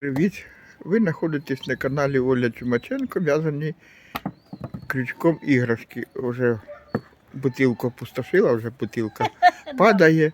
Привіт! Ви знаходитесь на каналі Оля Чумаченко, в'язані крючком іграшки. Уже бутилку опустошила, вже бутилка падає.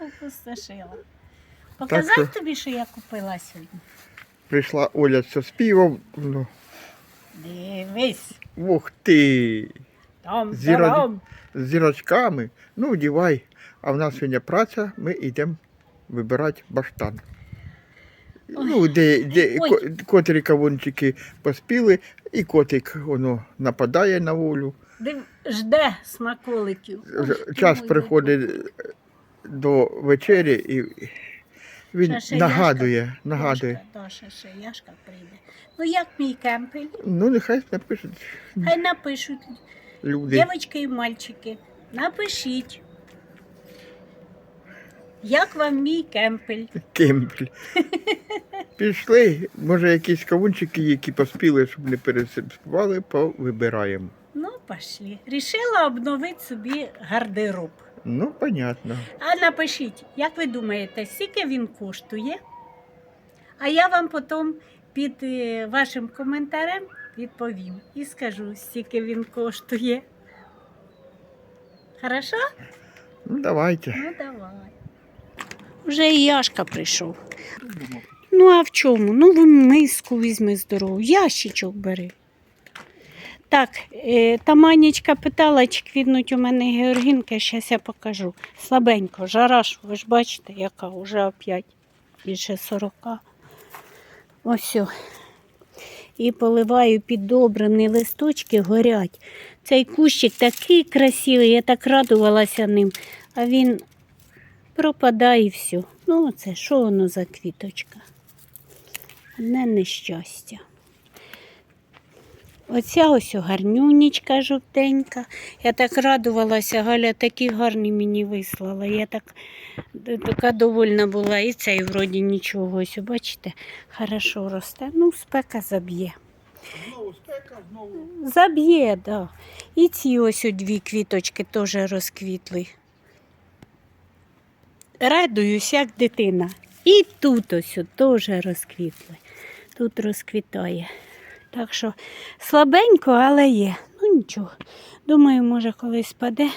Опустошила. Показав що- тобі, що я купила сьогодні? Прийшла Оля зі співом. Ну, Дивись, ух ти! там Зіро- З зірочками. Ну, одівай. А в нас сьогодні праця, ми йдемо вибирати баштан. Ну, де, де Ой. ко- котрі кавунчики поспіли, і котик воно нападає на волю. Див, жде смаколиків. Час приходить до вечері і він Ще- ще нагадує, нагадує. Яшка, да, ще, ще Яшка прийде. Ну як мій кемпель? Ну, нехай напишуть Хай напишуть. люди. Дівчатки і мальчики, напишіть. Як вам мій кемпель? Кемпель. Пішли, може, якісь кавунчики, які поспіли, щоб не переспівали, повибираємо. Ну, пошли. Рішила обновити собі гардероб. Ну, понятно. А напишіть, як ви думаєте, скільки він коштує? А я вам потім під е, вашим коментарем відповім і скажу, скільки він коштує. Хорошо? Ну, давайте. Ну давай. Вже і Яшка прийшов. Ну, а в чому? Ну, ви миску візьми здорову, ящичок бери. Так, е, та Манічка питала, чи квітнуть у мене георгінки, зараз я покажу. Слабенько, жара ж, ви ж бачите, яка вже опять більше 40. Ось. о. І поливаю під добрини листочки, горять. Цей кущик такий красивий, я так радувалася ним, а він пропадає і все. Ну, оце що воно за квіточка? Одне нещастя. Оця ось гарнюнічка жовтенька. Я так радувалася, Галя такі гарні мені вислала. Я так така довольна була. І цей вроді нічого. Ось, бачите, хорошо росте. Ну, спека заб'є. Знову спека, знову. Заб'є, да. І ці ось дві квіточки теж розквітли. Радуюсь, як дитина. І тут ось теж розквітли. Тут розквітає. Так що слабенько, але є. Ну нічого. Думаю, може колись спаде.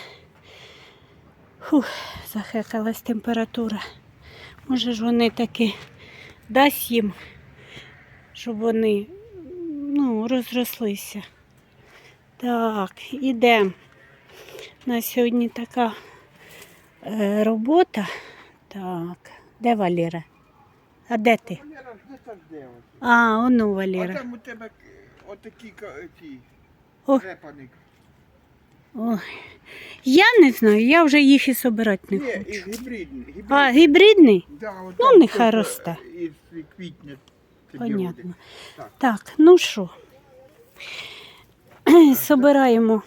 Фух, захекалась температура. Може ж вони таки дасть їм, щоб вони ну, розрослися. Так, ідемо. На сьогодні така е, робота. Так, де Валера? А де ти? Валера, де де? А, оно А Валера. там у тебе отакі ка- ті О. Ой. Я не знаю, я вже їх і собирати не Є, і хочу. гібридний. гібридний. А, гібридний? Да, от Ну, там нехай теж, росте. е, Із квітня. тобі Понятно. буде. Так. Так, ну що? Собираємо.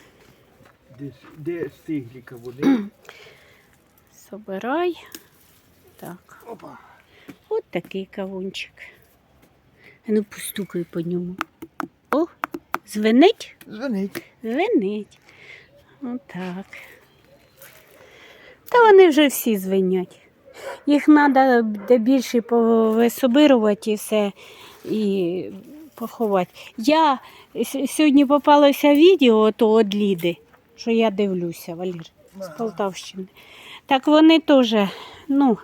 Де, де стигліка вони? Собирай. Так, Опа. от такий кавунчик. А Ну, постукай по ньому. О, звенить? Дзвонить. Звенить. Отак. Та вони вже всі звенять. Їх треба де більше повисобирувати і все і поховати. Я сьогодні попалося відео то від Ліди, що я дивлюся, Валір, з Полтавщини. Так вони теж, ну,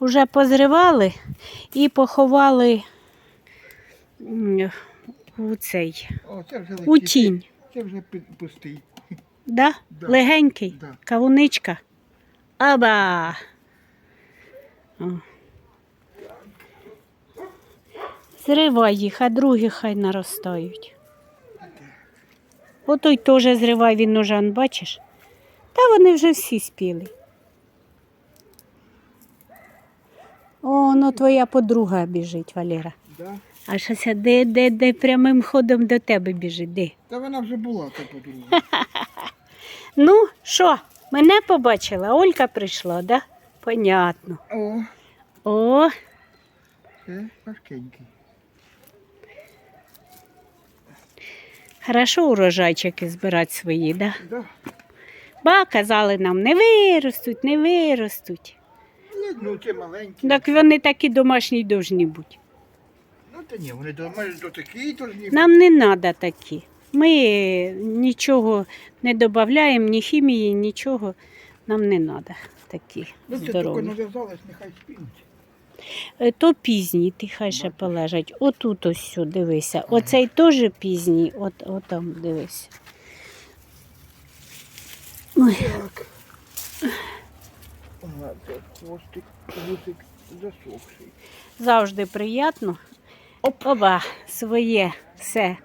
вже позривали і поховали у цей, О, це вже у тінь. Це вже пустий. Да? Да. Легенький. Да. Кавуничка. Аба. О. Зривай їх, а другі хай наростають. Отой теж зривай він ножан, бачиш? Та вони вже всі спіли. О, ну твоя подруга біжить, Валера. Да? А щось де, де, де прямим ходом до тебе біжить, де? Та вона вже була та подруга. Ну, що, мене побачила, Олька прийшла, да? Понятно. О, О, це важкенький. хорошо урожайчики збирати свої, да? Да. Ба, казали нам, не виростуть, не виростуть. Ну, це маленький. Так вони такі домашні должні бути. Та ні, вони до такі должні. Нам не треба такі. Ми нічого не додаємо, ні хімії, нічого. Нам не треба такі Ну, це тільки здорові. нав'язалось, нехай спінуть. Е, То пізній, ти хай ще полежать. Отут ось сю, дивися. Оцей теж пізній, от, от там дивись. Ой, Так. Ага, це хвостик, вусик засохший. завжди приємно. Оба своє все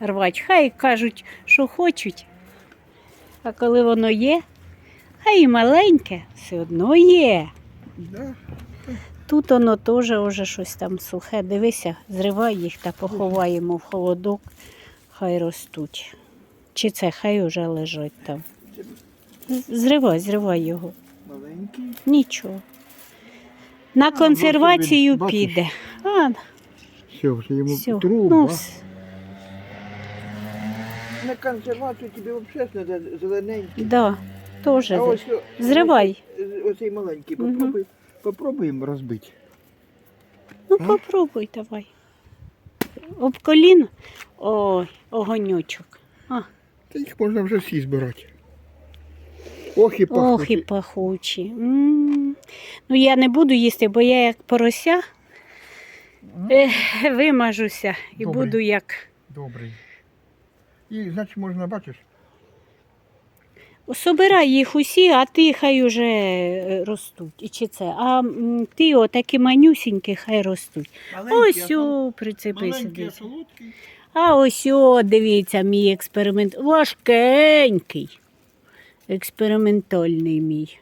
рвать. Хай кажуть, що хочуть. А коли воно є, хай і маленьке, все одно є. Да. Тут воно теж уже щось там сухе. Дивися, зривай їх та поховаємо в холодок, хай ростуть. Чи це хай уже лежать там. Зривай, зривай його. Маленький. Нічого. На ну, консервацію бачиш, піде. А, Все, вже йому все. труба. Ну, с- На консервацію тобі взагалі треба зелененький. да, теж. А ось, о- Зривай. ось- Оцей маленький, Мгм. попробуй, попробуємо розбити. Ну, А? попробуй давай. Об коліно. Ой, огонючок. А, Та їх можна вже всі збирати. Ох і пахнуть. ох і пахучі. М. Ну, я не буду їсти, бо я як порося е, вимажуся і Добре. буду як. Добрий. І, значить, можна, бачиш, Собирай їх усі, а ти хай уже е, ростуть. І Чи це? А м, ти отакі манюсінькі хай ростуть. Ось о, прицепи маленький, а сюди. солодкий. А ось о, дивіться, мій експеримент. Важкенький. Експериментальний мій.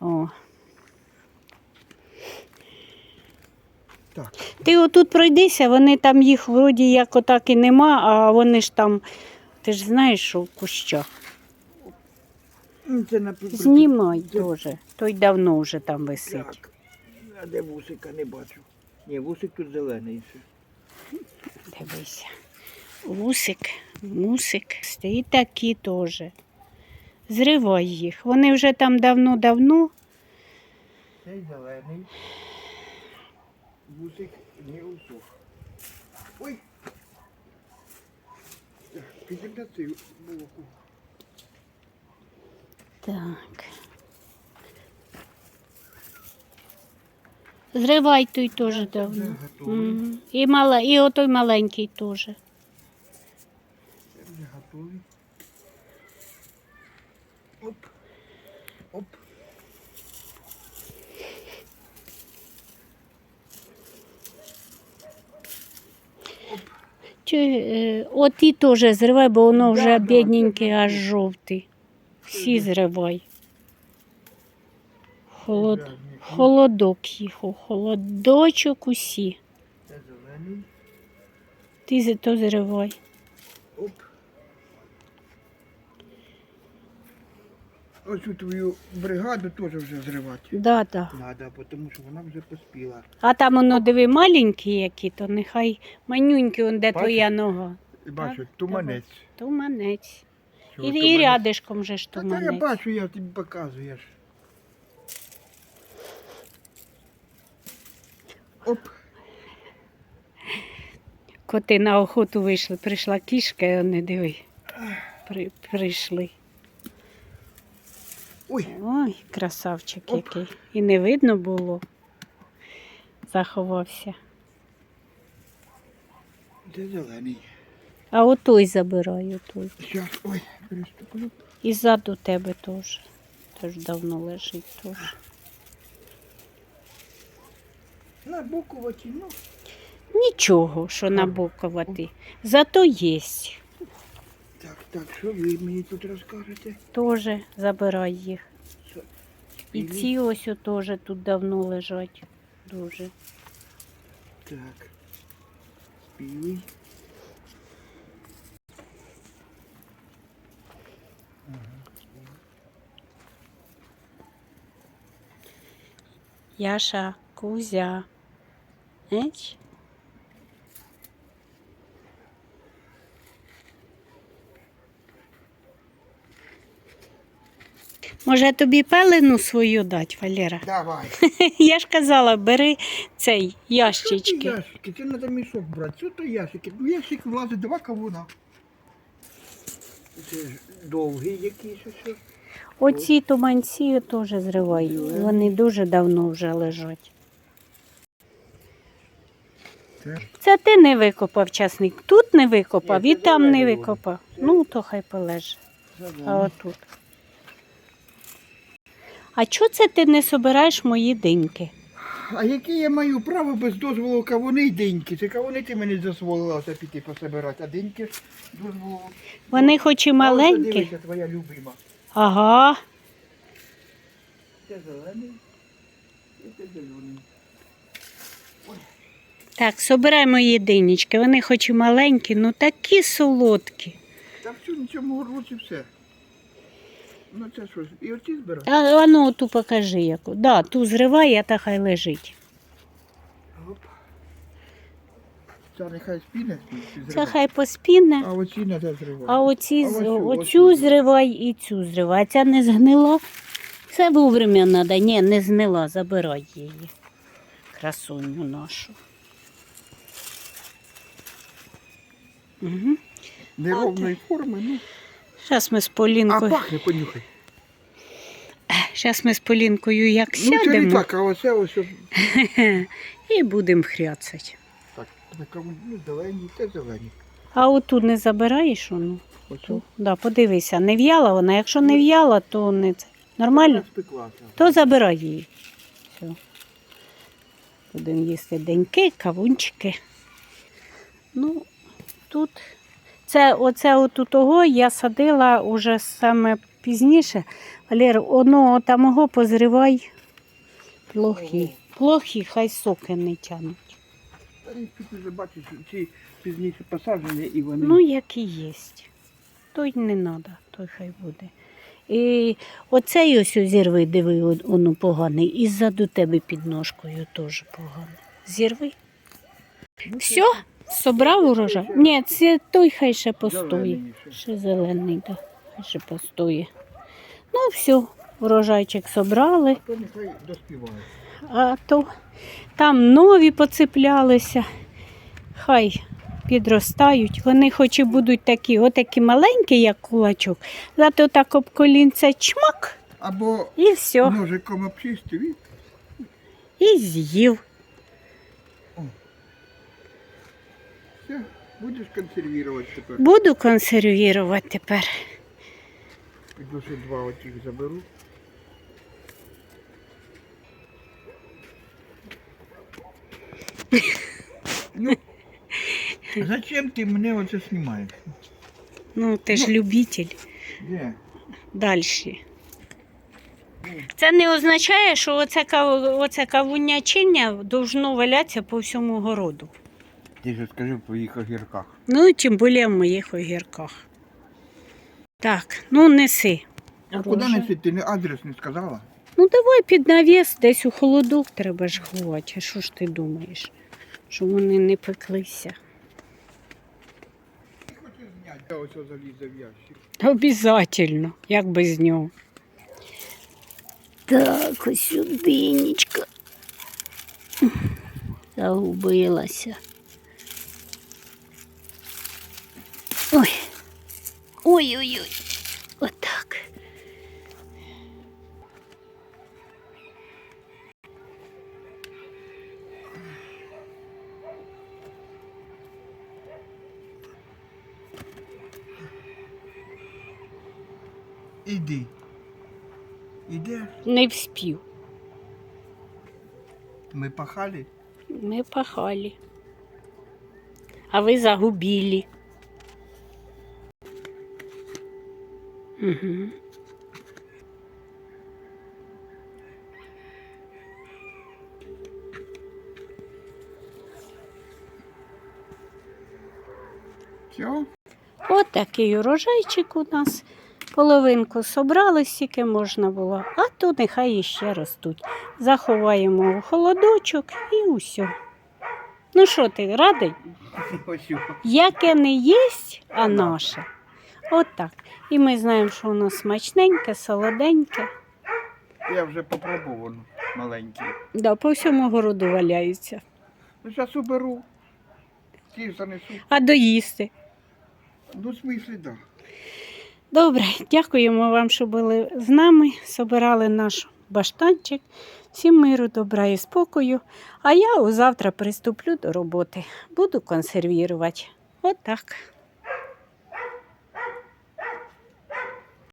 О. Так. Ти отут пройдися, вони там їх вроді як отак і нема, а вони ж там, ти ж знаєш, що в кущах. Це на Знімай теж. Той давно вже там висить. Так. А де вусика не бачу. Ні, вусик тут зелений ще. Дивися. Вусик, мусик, і такі теж. Зривай їх. Вони вже там давно-давно. Цей зелений. Вусик не усох. Ой. Цю боку. Так. Зривай той теж давно. Мгм. І, мала, і отой маленький теж. Це вже готовий. Оп. Оп. Чи, е, оті теж зривай, бо воно вже це аж жовтий. Всі зривай. Холод... Холодок їх, холодочок усі. Ти за то зривай. Оп. Ось цю твою бригаду теж вже зривати. Да, да. Надо, тому що вона вже поспіла. А там воно диви маленькі які, то нехай манюнькі, он де твоя нога. І бачу, Так, туманець. Туманець. Чого І, і туманець? рядишком же ж Та, та я туманець. бачу, я тобі показую. Я ж. Оп. Коти на охоту вийшли, прийшла кішка, і вони диви. При, прийшли. Ой, Ой, красавчик Оп. який. І не видно було. Заховався. це зелений. А отой забираю той. Зараз, ой, переступлю. І ззаду тебе теж. Теж давно лежить теж. На боку ну. Нічого, що набокувати. Зато є. Так, так, що ви мені тут розкажете? Теж забирай їх. Що? І ці ось теж тут давно лежать. Дуже. Так. Спілий. Яша, Кузя. Еч? Може тобі пелену свою дати, Валера? Давай. Я ж казала, бери цей Що ти ящики? Це треба мішок брати. Що то ящики? Ну ящик влазить два кавуна. Це ж довгий якийсь. Оці туманці теж зривай. Вони дуже давно вже лежать. Це ти не викопав часник. Тут не викопав і там не викопав. Ну, то хай полеже. А отут. А чого це ти не собираєш мої диньки? А яке я маю право без дозволу кавуни й диньки? Це кавуни ти мені дозволила це піти пособирати, а диньки дозволу. Вони хоч і маленькі. Дивися, твоя любима. Ага. Це зелений і це зелений. Так, собирай мої динічки. Вони хоч і маленькі, ну такі солодкі. Та все, нічому році все. Ну це що і оці збирати? А, а ну ту покажи яку. Да, ту зривай, а та хай лежить. Оп. Це нехай спіне, Це хай поспіне. А оці не зривати. А оці, з- оцю, оцю зривай і цю зривай. А ця не згнила. Це вовремя треба. Ні, не згнила, забирай її. Красуню нашу. Угу. Неровної форми, ну. Зараз ми з А Полінкою. пахне, понюхай. Зараз ми з Полінкою як Ну це не сядемо так, а оце ось. і будемо хряцати. На кавун, ну зелені, це зелені. А оту не забираєш воно? Оцю. Да, подивися, не в'яла вона. Якщо не в'яла, то не це. Нормально? Спеклася. То забирай її. Все. Будемо їсти деньки, кавунчики. Ну, тут. Це оце от у того я садила уже саме пізніше. Валер, одного тамого позривай плохі. Плохі, хай соки не тянуть. Тут вже бачиш, ці пізніше посаджені і вони. Ну, як і є. Той не треба, той хай буде. І оцей ось зірви, диви, воно поганий. І ззаду тебе під ножкою теж поганий. Зірви. Ну, Все? Собрав урожай? Ні, це той хай ще постоїть. Ще. Зелений, так. Хай ще постоїть. Ну, все, урожайчик собрали, То нехай доспіває. А то там нові поцеплялися. Хай підростають. Вони хоч і будуть такі, отакі маленькі, як кулачок, зато так об колінце чмак Або і все. ножиком обчистив і з'їв. все, будеш консервувати тепер. Буду консервувати тепер. Піду ще два отих заберу. Ну, зачем ти мене оце знімаєш? Ну, ти ж любитель. Де? Далі. Це не означає, що оце, кав- оце кавунячиння должно валятися по всьому городу. Ти ж скажи в твоїх огірках. Ну, тим більше в моїх огірках. Так, ну неси. А куди Рожа. нести? Ти не адрес не сказала? Ну давай під навіс, десь у холодок треба ж ховати. А що ж ти думаєш? Що вони не пеклися? Обязательно, як без нього. Так, ось сюдинічка. Загубилася. Ой. Ой-ой-ой. Отак. Іди. Ідеш? Не вспів. Ми пахали. Ми пахали. А ви загубили. Угу. Все? От такий урожайчик у нас. Половинку собрали, скільки можна було, а то нехай іще ростуть. Заховаємо у холодочок і усе. Ну що ти, радий? Яке не єсть, а наше. От так. І ми знаємо, що воно смачненьке, солоденьке. Я вже попробував маленький. Да, по всьому городу валяються. Ну, зараз уберу. Ті занесу. А доїсти. Ну, в смислі, так. Да. Добре, дякуємо вам, що були з нами. Собирали наш баштанчик. Всім миру, добра і спокою. А я завтра приступлю до роботи. Буду консервірувати. Отак.